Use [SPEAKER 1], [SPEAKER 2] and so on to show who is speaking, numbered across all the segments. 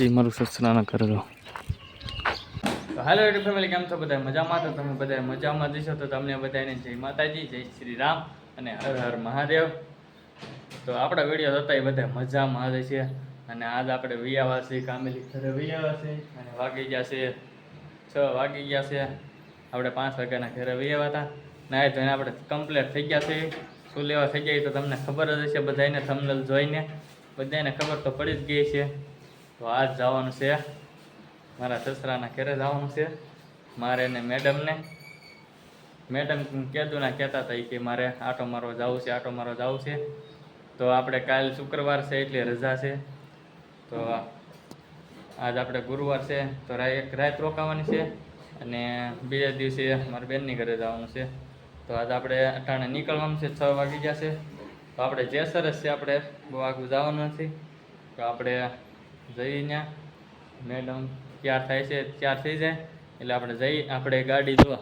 [SPEAKER 1] પછી મારું સસરાના
[SPEAKER 2] તો હાલો ફેમિલી કેમ છો બધા મજામાં? તો તમે બધા મજામાં જશો તો તમને બધાને જય માતાજી, જય શ્રી રામ અને હર હર મહાદેવ. તો આપણા વીડિયો હતા એ બધા મજામાં આવે છે અને આજ આપણે વિયાવા છે કામેલી ઘરે વિયાવા છે અને વાગી ગયા છે છ વાગી ગયા છે. આપણે પાંચ વાગ્યાના ઘરે વિયાવા હતા. ના એ જોઈને આપણે કમ્પ્લીટ થઈ ગયા છે શું લેવા થઈ જાય તો તમને ખબર જ હશે બધાને થંબનેલ જોઈને. બધાને ખબર તો પડી જ ગઈ છે. તો આજ જવાનું છે. મારા સસરાના ઘરે જવાનું છે. મારે ને મેડમને. મેડમ કીધું ના કહેતા હતા કે મારે આટો મારવા જવું છે, આટો મારવા જવું છે. તો આપણે કાલ શુક્રવાર છે એટલે રજા છે. તો આજ આપણે ગુરુવાર છે, તો એક રાત રોકાવાની છે અને બીજા દિવસે મારા બેનની ઘરે જવાનું છે. તો આજ આપણે અટાણે નીકળવાનું છે, છ વાગી ગયા છે. તો આપણે જે સરસ છે આપણે બહુ આગું જવાનું નથી. તો આપણે જઈને મેડમ ત્યાર થાય છે, ત્યાર થઈ જાય. એટલે આપણે જઈ, આપણે ગાડી જો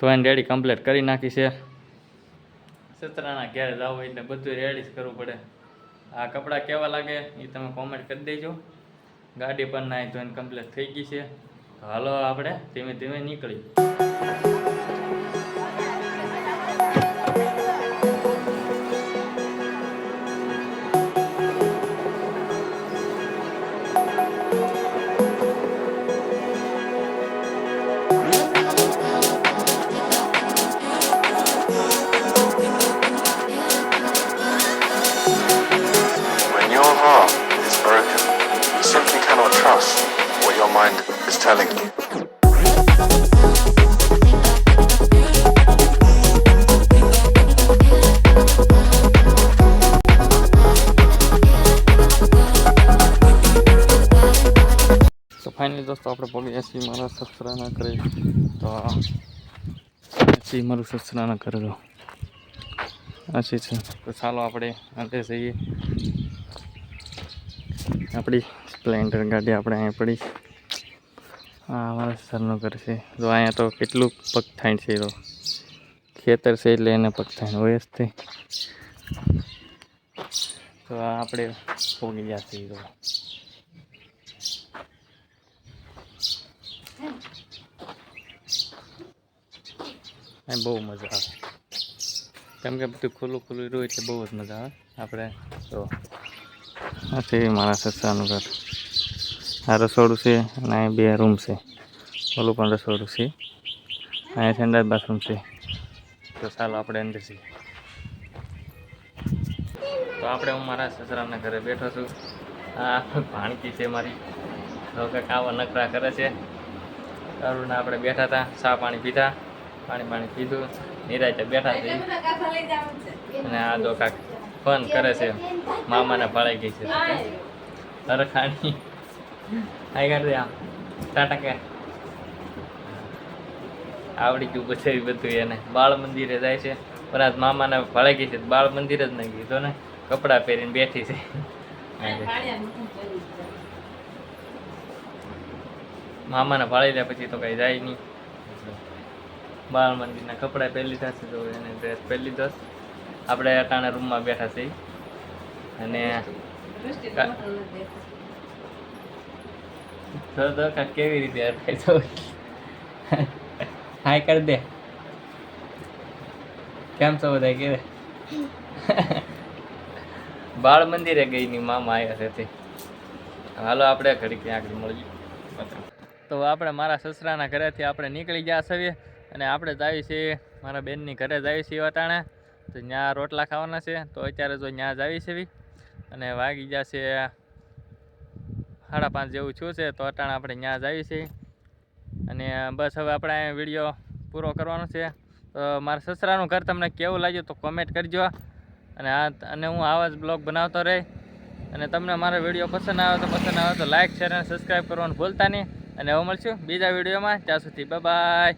[SPEAKER 2] તો એને રેડી કમ્પ્લીટ કરી નાખી છે. સતરાના ઘેર જવું એટલે બધું રેડી જ કરવું પડે. આ કપડાં કેવા લાગે એ તમે કોમેન્ટ કરી દેજો. ગાડી પણ નાઈ ધોઈને કમ્પ્લીટ થઈ ગઈ છે. હાલો આપણે ધીમે ધીમે નીકળી.
[SPEAKER 3] Is telling
[SPEAKER 1] me. ફાઇનલી દોસ્તો, આપણે પગી છીએ મારા સસરાના કરે તો પછી મારું સસરાના કરે તો. આશી છે તો ચાલો આપણે આજે જઈએ. આપણી સ્પ્લેન્ડર ગાડી આપણે અહીંયા પડી. હા, અમારા સરનું ઘર છે. તો અહીંયા તો કેટલું પગથાણ છે તો. ખેતર છે એટલે એને પગથાણ હોય જ તે. તો આપણે પોગી ગયા છીએ તો. બહુ મજા આવે. કેમ કે બધું ખુલ્લું ખુલ્લું રહ્યું એટલે બહુ જ મજા આવે. આપણે તો. આ છે મારા સસરાનું ઘર. આ રસોડું છે અને અહીં બે રૂમ છે. ઓલું પણ રસોડું છે. અહીંયા સંડાસ બાથરૂમ છે. તો ચાલો આપણે અંદર છીએ તો આપણે હું મારા સસરાના ઘરે બેઠો છું. આ ભાણકી છે મારી. તો કંઈક આવા નકરા કરે છે. અરુણ આપણે બેઠા હતા, ચા પાણી પીધા. પાણી પાણી પીધું. નિરાતે બેઠા થઈ અને આ તો કાંક ફોન કરે છે. મામાને ભળાઈ ગઈ છે. અરે આઈ કાઢ દે આમ ટાટા કે. આવડી ગયું પછી બધું એને. બાળ મંદિરે જાય છે. પણ આજ મામાને ભળાઈ ગઈ છે. બાળ મંદિર જ નહીં કીધો ને કપડાં પહેરીને બેઠી છે. મામાને ભાળી લે પછી તો કઈ જાય નહીં. બાળ મંદિરના કપડાં પહેરી લીધા છે. તો એને ડ્રેસ પહેરી લીધો આપણે અટાણા રૂમમાં બેઠા છીએ. અને તો તો કેવી રીતે અટકાય તો હાય કરી દે. કેમ છો બધા કે બાળ મંદિરે ગઈ ની મામા આવ્યા છે હાલો આપણે ઘડી ક્યાં આગળ મળીએ. તો આપણે મારા સસરાના ઘરેથી આપણે નીકળી ગયા છીએ અને આપણે જાવી છીએ. મારા બેનની ઘરે જ આવી છીએ વટાણે. તો ત્યાં રોટલા ખાવાના છે. તો અત્યારે જો ત્યાં જ આવી છે અને વાગી ગયા છે સાડા પાંચ જેવું છું છે, તો અટાણે આપણે ત્યાં જ આવી છીએ. અને બસ હવે આપણે અહીંયા વીડિયો પૂરો કરવાનો છે. તો મારા સસરાનું ઘર તમને કેવું લાગ્યું તો કોમેન્ટ કરજો. અને આ અને હું આવા જ બ્લોગ બનાવતો રહી. અને તમને મારો વીડિયો પસંદ આવે તો પસંદ આવે તો લાઇક શેર અને સબસ્ક્રાઈબ કરવાનું ભૂલતા નહીં. અને હવે મળશું બીજા વિડીયોમાં. ત્યાં સુધી બાય